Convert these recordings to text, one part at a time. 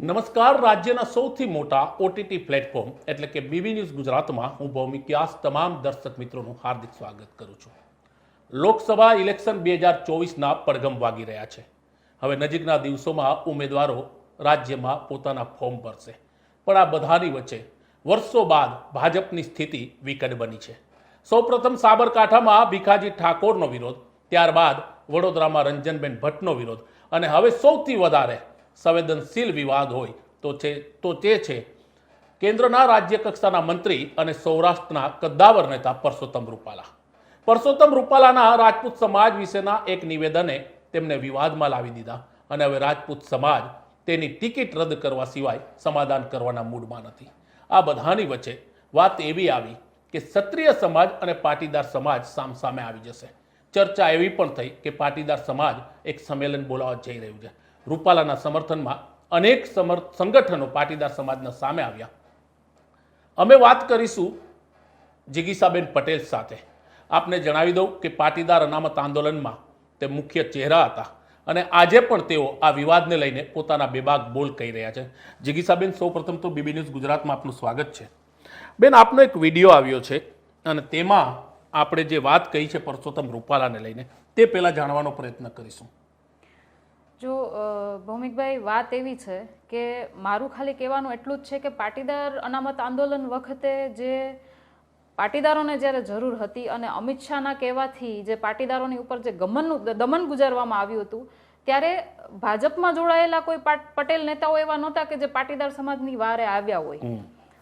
નમસ્કાર, રાજ્યના સૌથી મોટા ઓટીટી પ્લેટફોર્મ એટલે કે બીબી ન્યૂઝ ગુજરાતમાં હું ભૌમિક વ્યાસ તમામ દર્શક મિત્રોનું હાર્દિક સ્વાગત કરું છું. લોકસભા ઇલેક્શન બે હજાર ચોવીસના પડઘમ વાગી રહ્યા છે. હવે નજીકના દિવસોમાં ઉમેદવારો રાજ્યમાં પોતાના ફોર્મ ભરશે. પણ આ બધાની વચ્ચે વર્ષો બાદ ભાજપની સ્થિતિ વિકટ બની છે. સૌપ્રથમ સાબરકાંઠામાં ભીખાજી ઠાકોરનો વિરોધ, ત્યારબાદ વડોદરામાં રંજનબેન ભટ્ટનો વિરોધ અને હવે સૌથી વધારે સંવેદનશીલ વિવાદ હોય તો છે, તો તે છે. કેન્દ્રના રાજ્ય કક્ષાના મંત્રી અને સૌરાષ્ટ્રના કદ્દાવર નેતા પરસોત્તમ રૂપાલા. પરસોત્તમ રૂપાલાના રાજપૂત સમાજ વિશેના એક નિવેદને તેમને વિવાદમાં લાવી દીધા અને હવે રાજપૂત સમાજ તેની ટિકિટ રદ કરવા સિવાય સમાધાન કરવાના મૂડમાં નથી. આ બધાની વચ્ચે વાત એવી આવી કે ક્ષત્રિય સમાજ અને પાટીદાર સમાજ સામસામે આવી જશે. ચર્ચા એવી પણ થઈ કે પાટીદાર સમાજ એક સંમેલન બોલાવવા જઈ રહ્યું છે. રૂપાલાના સમર્થનમાં અનેક સમર્થ સંગઠનો પાટીદાર સમાજના સામે આવ્યા. અમે વાત કરીશું જિગીસાબેન પટેલ સાથે. આપને જણાવી દઉં કે પાટીદાર અનામત આંદોલનમાં તે મુખ્ય ચહેરા હતા અને આજે પણ તેઓ આ વિવાદને લઈને પોતાના બેબાગ બોલ કહી રહ્યા છે. જિગીસાબેન, સૌપ્રથમ તો બીબી ન્યૂઝ ગુજરાતમાં આપનું સ્વાગત છે. બેન, આપનો એક વીડિયો આવ્યો છે અને તેમાં આપણે જે વાત કહી છે પરસોત્તમ રૂપાલાને લઈને, તે પહેલાં જાણવાનો પ્રયત્ન કરીશું. જો ભૌમિકભાઈ વાત એવી છે કે મારું ખાલી કહેવાનું એટલું જ છે કે પાટીદાર અનામત આંદોલન વખતે જે પાટીદારોને જ્યારે જરૂર હતી અને અમિત શાહના કહેવાથી જે પાટીદારોની ઉપર જે ગમનનું દમન ગુજારવામાં આવ્યું હતું ત્યારે ભાજપમાં જોડાયેલા કોઈ પાટ- પટેલ નેતાઓ એવા નહોતા કે જે પાટીદાર સમાજની વારે આવ્યા હોય.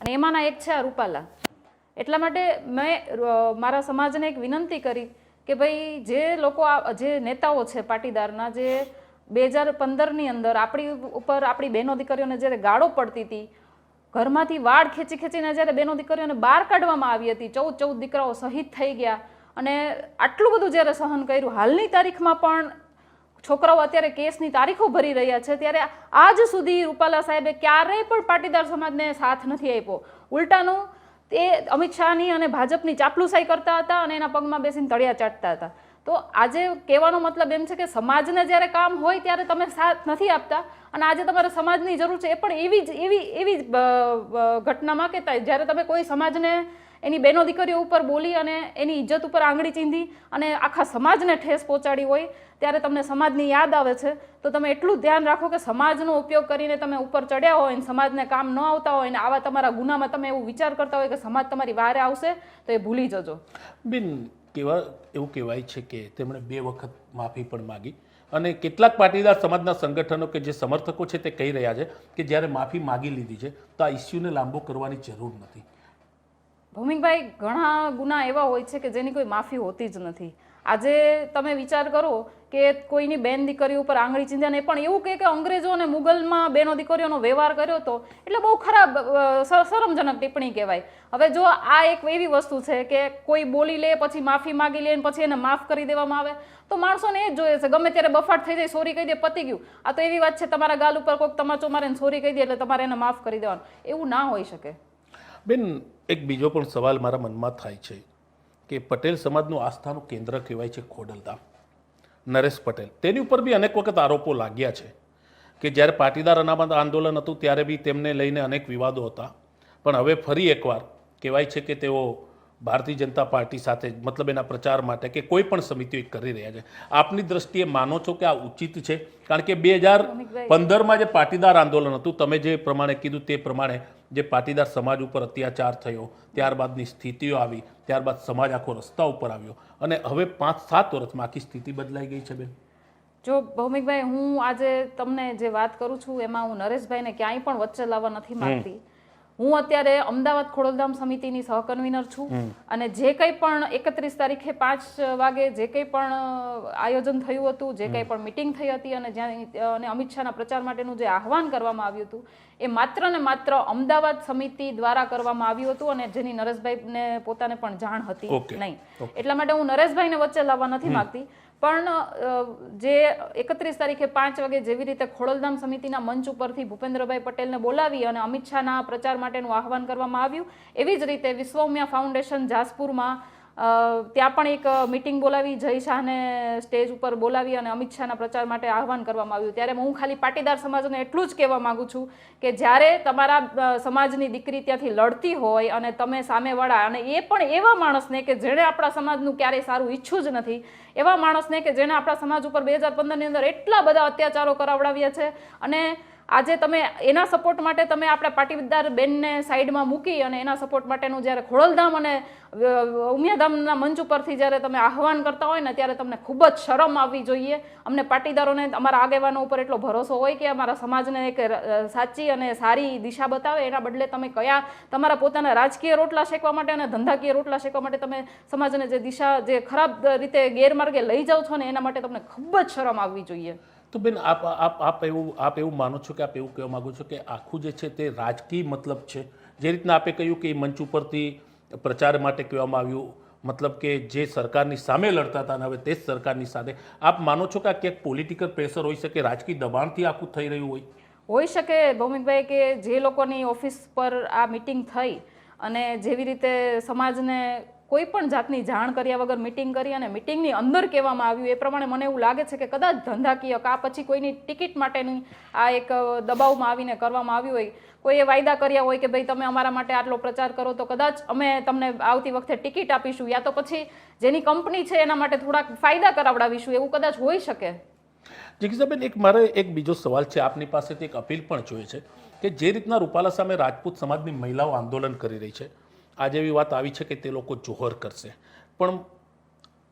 અને એમાંના એક છે આ રૂપાલા. એટલા માટે મેં મારા સમાજને એક વિનંતી કરી કે ભાઈ જે લોકો આ જે નેતાઓ છે પાટીદારના જે બે હજાર પંદરની અંદર આપણી ઉપર આપણી બહેનો દીકરીઓને જ્યારે ગાળો પડતી હતી, ઘરમાંથી વાળ ખેંચી ખેંચીને જ્યારે બહેનો દીકરીઓને બહાર કાઢવામાં આવી હતી, ચૌદ ચૌદ દીકરાઓ શહીદ થઈ ગયા અને આટલું બધું જ્યારે સહન કર્યું, હાલની તારીખમાં પણ છોકરાઓ અત્યારે કેસની તારીખો ભરી રહ્યા છે, ત્યારે આજ સુધી રૂપાલા સાહેબે ક્યારેય પણ પાટીદાર સમાજને સાથ નથી આપ્યો. ઉલટાનું તે અમિત શાહની અને ભાજપની ચાપલુસાઈ કરતા હતા અને એના પગમાં બેસીને તળિયા ચાટતા હતા. તો આજે કહેવાનો મતલબ એમ છે કે સમાજને જ્યારે કામ હોય ત્યારે તમે સાથ નથી આપતા અને આજે તમારે સમાજની જરૂર છે એ પણ એવી જ એવી એવી જ, ઘટનામાં કે જ્યારે તમે કોઈ સમાજને એની બહેનો દીકરીઓ ઉપર બોલી અને એની ઇજ્જત ઉપર આંગળી ચીંધી અને આખા સમાજને ઠેસ પહોંચાડી હોય ત્યારે તમને સમાજની યાદ આવે છે તો તમે એટલું ધ્યાન રાખો કે સમાજનો ઉપયોગ કરીને તમે ઉપર ચડ્યા હોય અને સમાજને કામ ન આવતા હોય અને આવા તમારા ગુનામાં તમે એવું વિચાર કરતા હોય કે સમાજ તમારી વારે આવશે તો એ ભૂલી જજો. બેન કેવા એવું કહેવાય છે કે તેમણે બે વખત માફી પણ માગી. અને કેટલાક પાટીદાર સમાજના સંગઠનો કે જે સમર્થકો છે તે કહી રહ્યા છે કે જ્યારે માફી માગી લીધી છે તો આ ઇસ્યુને લાંબો કરવાની જરૂર નથી. ભૌમિકભાઈ ઘણા ગુના એવા હોય છે કે જેની કોઈ માફી હોતી જ નથી. આજે તમે વિચાર કરો કે કોઈની બેન દીકરી ઉપર આંગળી ચીંધ્યા ને પણ એવું કહે કે અંગ્રેજો અને મુગલમાં બેનો દીકરીઓનો વ્યવહાર કર્યો હતો એટલે બહુ ખરાબ શરમજનક ટિપ્પણી કહેવાય. હવે જો આ એક એવી વસ્તુ છે કે કોઈ બોલી લે, પછી માફી માગી લે પછી એને માફ કરી દેવામાં આવે, તો માણસોને એ જ જોઈએ છે. ગમે ત્યારે બફાટ થઈ જાય, સોરી કહી દે, પતી ગયું. આ તો એવી વાત છે, તમારા ગાલ ઉપર કોઈક તમાચો મારે સોરી કહી દે એટલે તમારે એને માફ કરી દેવાનું. એવું ના હોઈ શકે. બેન, એક બીજો પણ સવાલ મારા મનમાં થાય છે કે પટેલ સમાજનું આસ્થાનું કેન્દ્ર કહેવાય છે ખોડલધામ. નરેશ પટેલ, તેની ઉપર બી અનેક વખત આરોપો લાગ્યા છે કે જ્યારે પાટીદાર અનામત આંદોલન હતું ત્યારે બી તેમને લઈને અનેક વિવાદો હતા. પણ હવે ફરી એકવાર કહેવાય છે કે તેઓ ભારતીય જનતા પાર્ટી સાથે મતલબ એના પ્રચાર માટે કે કોઈ પણ સમિતિઓ કરી રહ્યા છે. આપની દ્રષ્ટિએ માનો છો કે આ ઉચિત છે? કારણ કે બે હજાર પંદરમાં જે પાટીદાર આંદોલન હતું તમે જે પ્રમાણે કીધું તે પ્રમાણે જે પાટીદાર સમાજ ઉપર અત્યાચાર થયો ત્યારબાદની સ્થિતિઓ આવી ત્યારબાદ સમાજ આખો રસ્તા ઉપર આવ્યો અને હવે પાંચ સાત વર્ષમાં આખી સ્થિતિ બદલાઈ ગઈ છે બેન. જો ભૌમિકભાઈ હું આજે તમને જે વાત કરું છું એમાં હું નરેશભાઈને ક્યાંય પણ વચ્ચે લાવવા નથી માંગતી. હું અત્યારે અમદાવાદ ખોડલધામ સમિતિની સહકન્વીનર છું અને જે કંઈ પણ એકત્રીસ તારીખે પાંચ વાગે જે કંઈ પણ આયોજન થયું હતું જે કંઈ પણ મિટિંગ થઈ હતી અને જ્યાં અને અમિત શાહના પ્રચાર માટેનું જે આહવાન કરવામાં આવ્યું હતું એ માત્ર ને માત્ર અમદાવાદ સમિતિ દ્વારા કરવામાં આવ્યું હતું અને જેની નરેશભાઈને પોતાને પણ જાણ હતી નહીં. એટલા માટે હું નરેશભાઈને વચ્ચે લાવવા નથી માંગતી પણ જે એકત્રીસ તારીખે પાંચ વાગે જેવી રીતે ખોડલધામ સમિતિના મંચ ઉપરથી ભૂપેન્દ્રભાઈ પટેલને બોલાવી અને અમિત શાહના પ્રચાર માટેનું આહવાન કરવામાં આવ્યું, એવી જ રીતે વિશ્વમ્યા ફાઉન્ડેશન જાસપુરમાં ત્યાં પણ એક મિટિંગ બોલાવી, જય શાહને સ્ટેજ ઉપર બોલાવી અને અમિત શાહના પ્રચાર માટે આહવાન કરવામાં આવ્યું. ત્યારે હું ખાલી પાટીદાર સમાજને એટલું જ કહેવા માંગુ છું કે જ્યારે તમારા સમાજની દીકરી ત્યાંથી લડતી હોય અને તમે સામેવાળા અને એ પણ એવા માણસને કે જેણે આપણા સમાજનું ક્યારેય સારું ઈચ્છું જ નથી, એવા માણસને કે જેણે આપણા સમાજ ઉપર બે હજાર પંદરની અંદર એટલા બધા અત્યાચારો કરાવડાવ્યા છે અને આજે તમે એના સપોર્ટ માટે તમે આપણા પાટીદાર બેનને સાઈડમાં મૂકી અને એના સપોર્ટ માટેનું જ્યારે ખોડલધામ અને ઉમિયાધામના મંચ ઉપરથી જ્યારે તમે આહવાન કરતા હોય ને ત્યારે તમને ખૂબ જ શરમ આવવી જોઈએ. અમને પાટીદારોને અમારા આગેવાનો ઉપર એટલો ભરોસો હોય કે અમારા સમાજને એક સાચી અને સારી દિશા બતાવે. એના બદલે તમે કયા તમારા પોતાના રાજકીય રોટલા શેકવા માટે અને ધંધાકીય રોટલા શેકવા માટે તમે સમાજને જે દિશા, જે ખરાબ રીતે ગેરમાર્ગે લઈ જાઓ છો ને એના માટે તમને ખૂબ જ શરમ આવવી જોઈએ. તો બેન, આપ આપ આપ એવું આપ એવું માનો છો કે, આપ એવું કહેવા માગો છો કે આખું જે છે તે રાજકીય મતલબ છે? જે રીતના આપે કહ્યું કે એ મંચ ઉપરથી પ્રચાર માટે કહેવામાં આવ્યું, મતલબ કે જે સરકારની સામે લડતા હતા હવે તે જ સરકારની સાથે. આપ માનો છો કે આ ક્યાંક પોલિટિકલ પ્રેશર હોઈ શકે, રાજકીય દબાણથી આખું થઈ રહ્યું હોય? હોઈ શકે ભૌમિકભાઈ કે જે લોકોની ઓફિસ પર આ મિટિંગ થઈ અને જેવી રીતે સમાજને કોઈ પણ જાતની જાણ કર્યા વગર મિટિંગ કરી અને મિટિંગની અંદર કહેવામાં આવ્યું, એ પ્રમાણે મને એવું લાગે છે કે કદાચ ધંધાકીય કા પછી કોઈની ટિકિટ માટેની આ એક દબાવમાં આવીને કરવામાં આવ્યું હોય, કોઈએ વાયદા કર્યા હોય કે ભાઈ તમે અમારા માટે આટલો પ્રચાર કરો, તો કદાચ અમે તમને આવતી વખતે ટિકિટ આપીશું યા તો પછી જેની કંપની છે એના માટે થોડાક ફાયદા કરાવડાવીશું, એવું કદાચ હોઈ શકે? જિગીસાબેન એક મારે એક બીજો સવાલ છે, આપની પાસેથી એક અપીલ પણ જોઈએ છે કે જે રીતના રૂપાલા સામે રાજપૂત સમાજની મહિલાઓ આંદોલન કરી રહી છે આજે એવી વાત આવી છે કે તે લોકો જોહર કરશે. પણ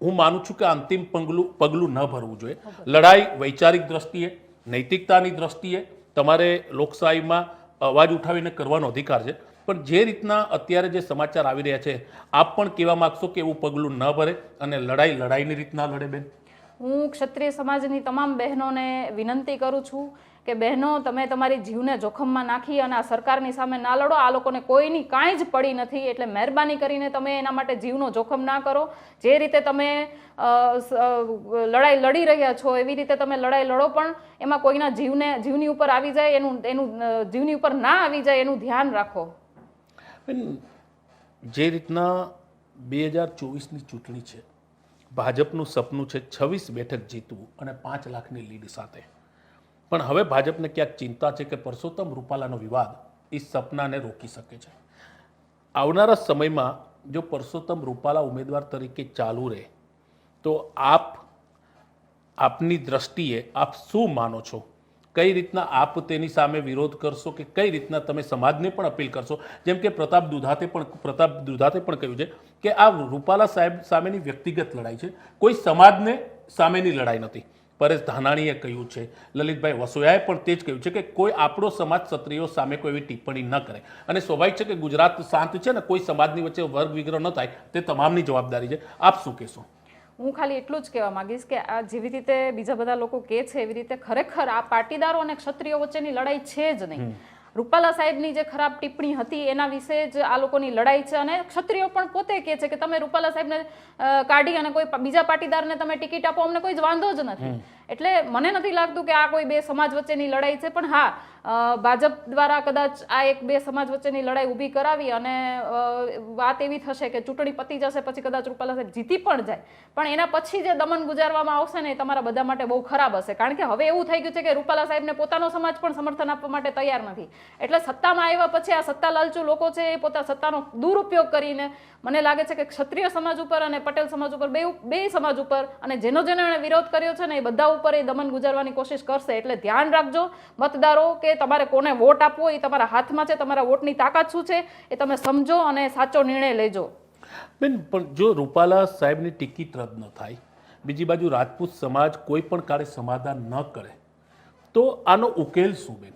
હું માનું છું કે અંતિમ પગલું પગલું ન ભરવું જોઈએ. લડાઈ વૈચારિક દ્રષ્ટિએ, નૈતિકતાની દ્રષ્ટિએ તમારે લોકશાહીમાં અવાજ ઉઠાવીને કરવાનો અધિકાર છે. પણ જે રીતના અત્યારે જે સમાચાર આવી રહ્યા છે, આપ પણ કહેવા માગશો કે એવું પગલું ન ભરે અને લડાઈ લડાઈની રીતના લડે બેન? હું ક્ષત્રિય સમાજની તમામ બહેનોને વિનંતી કરું છું કે બહેનો, તમે તમારી જીવને જોખમમાં નાખી અને આ સરકારની સામે ના લડો. આ લોકોને કોઈની કાંઈ જ પડી નથી એટલે મહેરબાની કરીને તમે એના માટે જીવનો જોખમ ના કરો. જે રીતે તમે લડાઈ લડી રહ્યા છો, એવી રીતે તમે લડાઈ લડો, પણ એમાં કોઈના જીવને, જીવની ઉપર આવી જાય, એનું એનું જીવની ઉપર ના આવી જાય એનું ધ્યાન રાખો. જે રીતના બે હજાર ચોવીસની ચૂંટણી છે ભાજપનું સપનું છે છવ્વીસ બેઠક જીતવું અને પાંચ લાખની લીડ સાથે. પણ હવે ભાજપને ક્યાંક ચિંતા છે કે પરસોત્તમ રૂપાલાનો વિવાદ એ સપનાને રોકી શકે છે. આવનારા સમયમાં જો પરસોત્તમ રૂપાલા ઉમેદવાર તરીકે ચાલુ રહે, તો આપ, આપની દ્રષ્ટિએ આપ શું માનો છો? કઈ રીતના આપ તેની સામે વિરોધ કરશો કે કઈ રીતના તમે સમાજને પણ અપીલ કરશો? જેમ કે પ્રતાપ દુધાતે પણ પ્રતાપ દુધાતે પણ કહ્યું છે કે આ રૂપાલા સાહેબ સામેની વ્યક્તિગત લડાઈ છે. કોઈ સમાજને સામેની લડાઈ નથી. પરેશ ધાનાણીએ કહ્યું છે, લલિતભાઈ વસોયાએ પણ તે જ કહ્યું છે કે કોઈ આપણો સમાજ ક્ષત્રિયો સામે કોઈ એવી ટિપ્પણી ન કરે. અને સ્વાભાવિક છે કે ગુજરાત શાંત છે ને કોઈ સમાજની વચ્ચે વર્ગ વિગ્રહ ન થાય તે તમામની જવાબદારી છે. આપ શું કહેશો? હું ખાલી એટલું જ કહેવા માંગીશ કે આ જેવી રીતે બીજા બધા લોકો કહે છે એવી રીતે ખરેખર આ પાટીદારો અને ક્ષત્રિયો વચ્ચેની લડાઈ છે જ નહીં. રૂપાલા સાહેબની જે ખરાબ ટિપ્પણી હતી એના વિશે જ આ લોકોની લડાઈ છે અને ક્ષત્રિયો પણ પોતે કહે છે કે તમે રૂપાલા સાહેબને કાઢી અને કોઈ બીજા પાટીદારને તમે ટિકિટ આપો અમને કોઈ જ વાંધો જ નથી. એટલે મને નથી લાગતું કે આ કોઈ બે સમાજ વચ્ચેની લડાઈ છે, પણ હા ભાજપ દ્વારા કદાચ આ એક બે સમાજ વચ્ચેની લડાઈ ઊભી કરાવી અને વાત એવી થશે કે ચૂંટણી પતી જશે, પછી કદાચ રૂપાલા સાહેબ જીતી પણ જાય. પણ એના પછી જે દમન ગુજારવામાં આવશે ને એ તમારા બધા માટે બહુ ખરાબ હશે. કારણ કે હવે એવું થઈ ગયું છે કે રૂપાલા સાહેબને પોતાનો સમાજ પણ સમર્થન આપવા માટે તૈયાર નથી. એટલે સત્તામાં આવ્યા પછી આ સત્તા લાલચુ લોકો છે એ પોતા સત્તાનો દુરુપયોગ કરીને મને લાગે છે કે ક્ષત્રિય સમાજ ઉપર અને પટેલ સમાજ ઉપર, બે બે સમાજ ઉપર અને જેનો જેનો એણે વિરોધ કર્યો છે ને એ બધા ઉપર એ દમન ગુજારવાની કોશિશ કરશે. એટલે ધ્યાન રાખજો મતદારો કે તમારે કોને વોટ આપવો એ તમારા હાથમાં છે, તમારા વોટની તાકાત શું છે એ તમે સમજો અને સાચો નિર્ણય લેજો. બેન, પણ જો રૂપાલા સાહેબની ટિકિટ રદ ન થાય, બીજી બાજુ રાજપૂત સમાજ કોઈ પણ કાળે સમાધાન ન કરે, તો આનો ઉકેલ શું બેન?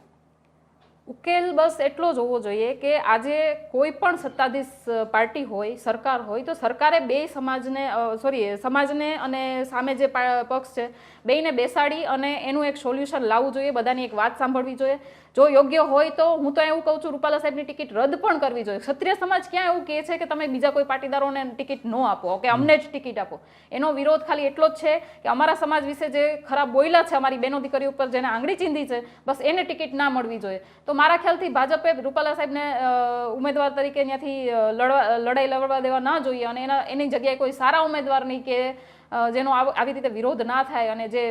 ઉકેલ બસ એટલો જ હોવો જોઈએ કે આજે કોઈ પણ સત્તાધીશ પાર્ટી હોય, સરકાર હોય, તો સરકારે બે સમાજને સોરી, સમાજને અને સામે જે પક્ષ છે, બેયને બેસાડી અને એનું એક સોલ્યુશન લાવવું જોઈએ, બધાની એક વાત સાંભળવી જોઈએ. જો યોગ્ય હોય તો હું તો એવું કહું છું, રૂપાલા સાહેબની ટિકિટ રદ પણ કરવી જોઈએ. ક્ષત્રિય સમાજ ક્યાં એવું કહે છે કે તમે બીજા કોઈ પાટીદારોને ટિકિટ ન આપો, કે અમને જ ટિકિટ આપો. એનો વિરોધ ખાલી એટલો જ છે કે અમારા સમાજ વિશે જે ખરાબ બોયલા છે, અમારી બહેનો દીકરી ઉપર જેને આંગળી ચીંધી છે, બસ એને ટિકિટ ના મળવી જોઈએ. તો મારા ખ્યાલથી ભાજપે રૂપાલા સાહેબને ઉમેદવાર તરીકે ત્યાંથી લડવા લડાઈ લડવા દેવા ના જોઈએ અને એના, એની જગ્યાએ કોઈ સારા ઉમેદવારની કે જેનો આવ- રીતે વિરોધ ના થાય અને જે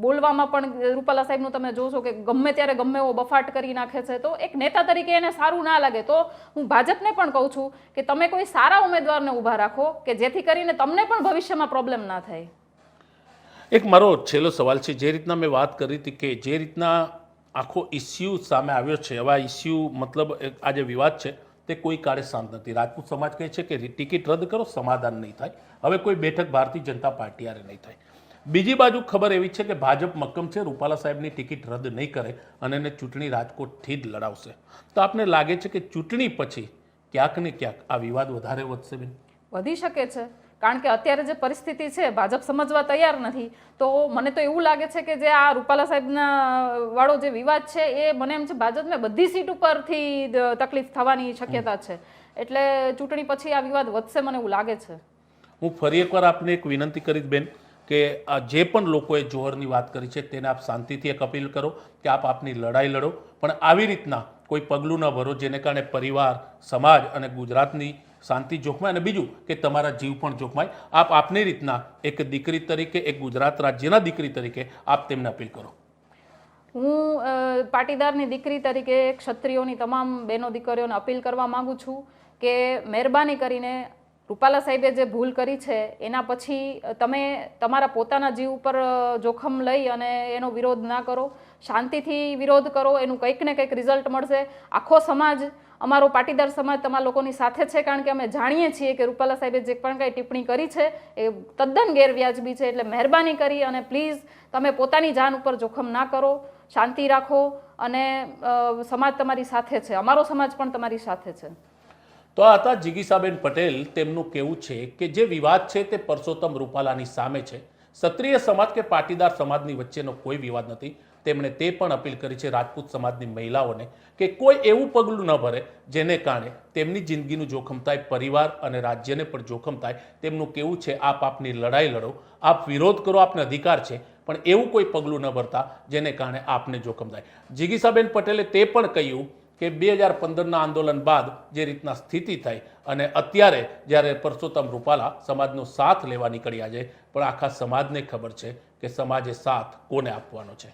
બોલવામાં પણ રૂપાલા સાહેબનું તમે જોશો કે ગમે ત્યારે ગમે એવો બફાટ કરી નાખે છે, તો એક નેતા તરીકે એને સારું ના લાગે. તો હું ભાજપને પણ કહું છું કે તમે કોઈ સારા ઉમેદવારને ઊભા રાખો કે જેથી કરીને તમને પણ ભવિષ્યમાં પ્રોબ્લેમ ના થાય. એક મારો છેલ્લો સવાલ છે. જે રીતના મેં વાત કરી હતી કે જે રીતના આખો ઇસ્યુ સામે આવ્યો છે હવે આ ઇસ્યુ મતલબ આજે વિવાદ છે, તે કોઈ કાળે શાંત નથી. રાજપૂત સમાજ કહે છે કે ટિકિટ રદ કરો, સમાધાન નહીં થાય. હવે કોઈ બેઠક ભારતીય જનતા પાર્ટી આરે નહીં થાય. બીજી બાજુ ખબર એવી છે કે ભાજપ મક્કમ છે, રૂપાલા સાહેબની ટિકિટ રદ નહીં કરે અને એને ચૂંટણી રાજકોટથી જ લડાવશે. તો આપને લાગે છે કે ચૂંટણી પછી ક્યાંક ને ક્યાંક આ વિવાદ વધારે વધશે બેન? વધી શકે છે. કારણ કે અત્યારે જે પરિસ્થિતિ છે, ભાજપ સમજવા તૈયાર નથી. તો મને તો એવું લાગે છે કે જે આ રૂપાલા સાહેબના વાળો જે વિવાદ છે, એ મને એમ છે ભાજપને બધી સીટ ઉપરથી તકલીફ થવાની શક્યતા છે. એટલે ચૂંટણી પછી આ વિવાદ વધશે મને એવું લાગે છે. હું ફરી એકવાર આપને એક વિનંતી કરીશ બેન, કે જે પણ લોકોએ જોહરની વાત કરી છે, તેને આપ શાંતિથી એક અપીલ કરો કે આપ આપની લડાઈ લડો. પણ આવી રીતના કોઈ પગલું ન ભરો, જેને કારણે પરિવાર, સમાજ અને ગુજરાતની શાંતિ જોખમાય અને બીજું કે તમારા જીવ પણ જોખમાય. આપ આપની રીતના એક દીકરી તરીકે, એક ગુજરાત રાજ્યના દીકરી તરીકે આપ તેમને અપીલ કરો. હું પાટીદારની દીકરી તરીકે ક્ષત્રિયોની તમામ બહેનો દીકરીઓને અપીલ કરવા માગું છું કે મહેરબાની કરીને રૂપાલા સાહેબે જે ભૂલ કરી છે, એના પછી તમે તમારા પોતાના જીવ ઉપર જોખમ લઈ અને એનો વિરોધ ના કરો. શાંતિથી વિરોધ કરો, એનું કંઈક ને કંઈક રિઝલ્ટ મળશે. આખો સમાજ, અમારો પાટીદાર સમાજ તમારા લોકોની સાથે છે, કારણ કે અમે જાણીએ છીએ કે રૂપાલા સાહેબે જે પણ કંઈ ટિપ્પણી કરી છે, એ તદ્દન ગેરવ્યાજબી છે. એટલે મહેરબાની કરી અને પ્લીઝ તમે પોતાની જાન ઉપર જોખમ ના કરો. શાંતિ રાખો અને સમાજ તમારી સાથે છે. અમારો સમાજ પણ તમારી સાથે છે. તો આ હતા જીગીસાબેન પટેલ તેમનું કહેવું છે કે જે વિવાદ છે તે પરસોત્તમ રૂપાલાની સામે છે. ક્ષત્રિય સમાજ કે પાટીદાર સમાજની વચ્ચેનો કોઈ વિવાદ નથી. તેમણે તે પણ અપીલ કરી છે રાજપૂત સમાજની મહિલાઓને કે કોઈ એવું પગલું ન ભરે જેને કારણે તેમની જિંદગીનું જોખમ થાય, પરિવાર અને રાજ્યને પણ જોખમ થાય. તેમનું કેવું છે, આપ આપની લડાઈ લડો. આપ વિરોધ કરો, આપને અધિકાર છે. પણ એવું કોઈ પગલું ન ભરતા જેને કારણે આપને જોખમ થાય. જીગીસાબેન પટેલે તે પણ કહ્યું કે બે હજાર પંદરના આંદોલન બાદ જે રીતના સ્થિતિ થઈ અને અત્યારે જ્યારે પરસોત્તમ રૂપાલા સમાજનો સાથ લેવા નીકળ્યા છે, પણ આખા સમાજને ખબર છે કે સમાજે સાથ કોને આપવાનો છે?